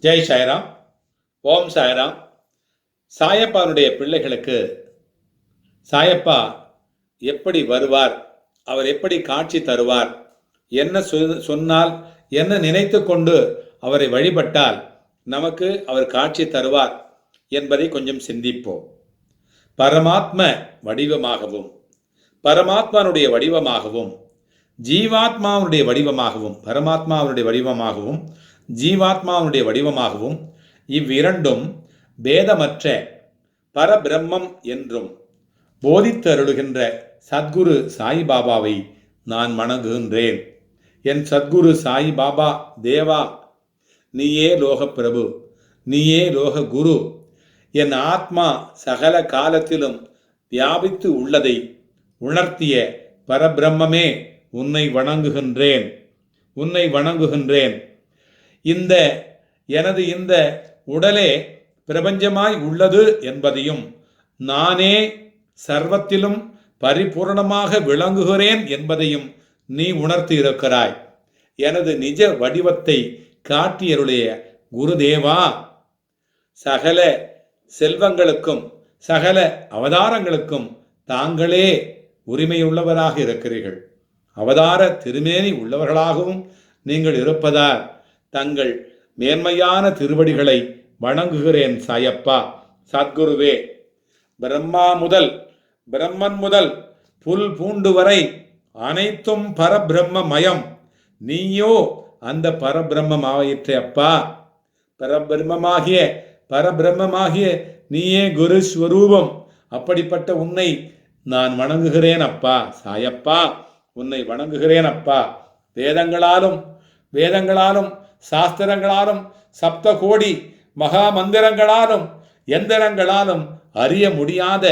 ஜெய் சாய்ராம். ஓம் சாய்ராம். சாயப்பானுடைய பிள்ளைகளுக்கு சாயப்பா எப்படி வருவார்? அவர் எப்படி காட்சி தருவார்? என்ன சொ- சொன்னால் என்ன நினைத்து கொண்டு அவரை வழிபட்டால் நமக்கு அவர் காட்சி தருவார் என்பதை கொஞ்சம் சிந்திப்போம். பரமாத்ம வடிவமாகவும் பரமாத்மானுடைய வடிவமாகவும் ஜீவாத்மாவுடைய வடிவமாகவும் பரமாத்மாவுடைய வடிவமாகவும் ஜீவாத்மாவுடைய வடிவமாகவும் இவ்விரண்டும் பேதமற்ற பரபிரம்மம் என்றும் போதித்தருளுகின்ற சத்குரு சாய்பாபாவை நான் வணங்குகின்றேன். என் சத்குரு சாய்பாபா தேவா நீயே லோக பிரபு நீயே லோக குரு என் ஆத்மா சகல காலத்திலும் வியாபித்து உள்ளதை உணர்த்திய பரபிரம்மே உன்னை வணங்குகின்றேன். உன்னை வணங்குகின்றேன். இந்த எனது இந்த உடலே பிரபஞ்சமாய் உள்ளது என்பதையும் நானே சர்வத்திலும் பரிபூரணமாக விளங்குகிறேன் என்பதையும் நீ உணர்த்தி இருக்கிறாய் எனது நிஜ வடிவத்தை காட்டியருடைய குருதேவா சகல செல்வங்களுக்கும் சகல அவதாரங்களுக்கும் தாங்களே உரிமையுள்ளவராக இருக்கிறீர்கள். அவதார திருமேனி உள்ளவர்களாகவும் நீங்கள் இருப்பதால் தங்கள் மேன்மையான திருவடிகளை வணங்குகிறேன் சாயப்பா. சத்குருவே பிரம்மா முதல் பிரம்மன் முதல் புல் பூண்டு வரை அனைத்தும் பரபிரம்ம மயம் நீயோ அந்த பரபிரம்மமாயிற்றே அப்பா. பரபிரம்மமாகிய பரபிரம்மமாகிய நீயே குரு ஸ்வரூபம். அப்படிப்பட்ட உன்னை நான் வணங்குகிறேன் அப்பா. சாயப்பா உன்னை வணங்குகிறேன் அப்பா. வேதங்களாலும் வேதங்களாலும் சாஸ்திரங்களாலும் சப்த கோடி மகா மந்திரங்களாலும் எந்திரங்களாலும் அறிய முடியாத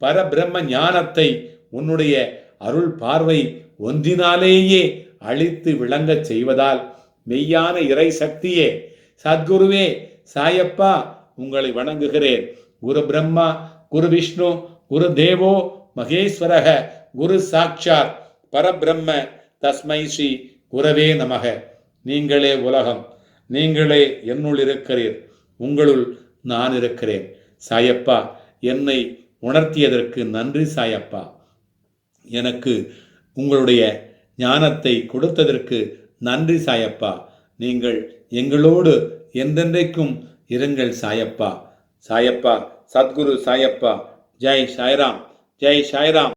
பரபிரம்ம ஞானத்தை உன்னுடைய அருள் பார்வை ஒன்றினாலேயே அழித்து விளங்கச் செய்வதால் மெய்யான இறை சக்தியே சத்குருவே சாயப்பா உங்களை வணங்குகிறேன். குரு பிரம்மா குரு விஷ்ணு குரு தேவோ மகேஸ்வரக குரு சாட்சாத் பரபிரம்ம தஸ்மை ஸ்ரீ குரவே நமக. நீங்களே உலகம். நீங்களே என்னுள் இருக்கிறீர் உங்களுள் நான் இருக்கிறேன் சாயப்பா என்னை உணர்த்தியதற்கு நன்றி சாயப்பா. எனக்கு உங்களுடைய ஞானத்தை கொடுத்ததற்கு நன்றி சாயப்பா. நீங்கள் எங்களோடு என்றென்றைக்கும் இருங்கள் சாயப்பா. சாயப்பா சத்குரு சாயப்பா. ஜெய் சாய்ராம் ஜெய் சாய்ராம்.